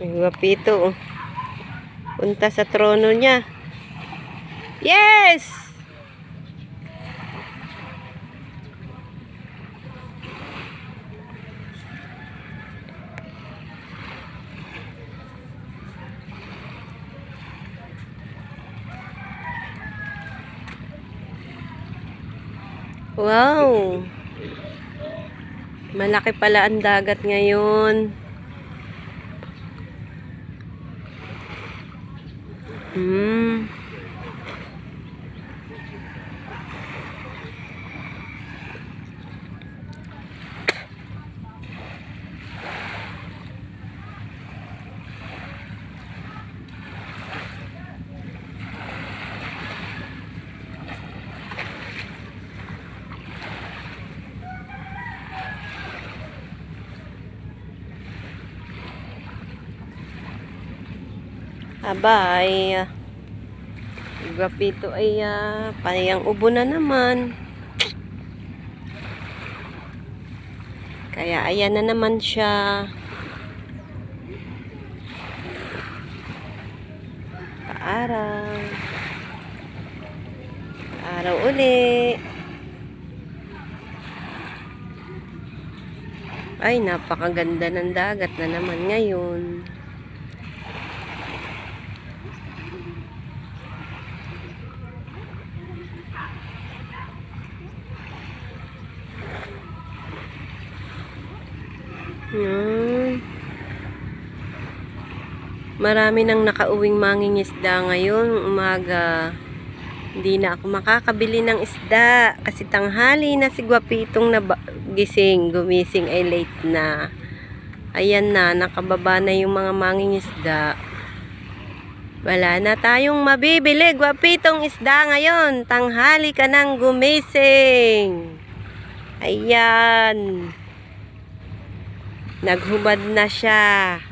Ang Gwapito. oh. Punta sa trono niya. Yes! Wow! Malaki pala ang dagat ngayon. 嗯。Aba, ay ah, Gwapito ay uh, panayang ubo na naman. Kaya ayan na naman siya. Paaraw. Paaraw uli. Ay, napakaganda ng dagat na naman ngayon. Hmm. Marami nang nakauwing mangingisda ngayon, umaga. Hindi na ako makakabili ng isda kasi tanghali na si Gwapitong na gising, gumising ay late na. Ayan na, nakababa na yung mga mangingisda. Wala na tayong mabibili, Gwapitong isda ngayon. Tanghali ka nang gumising. Ayan. Naghubad na siya.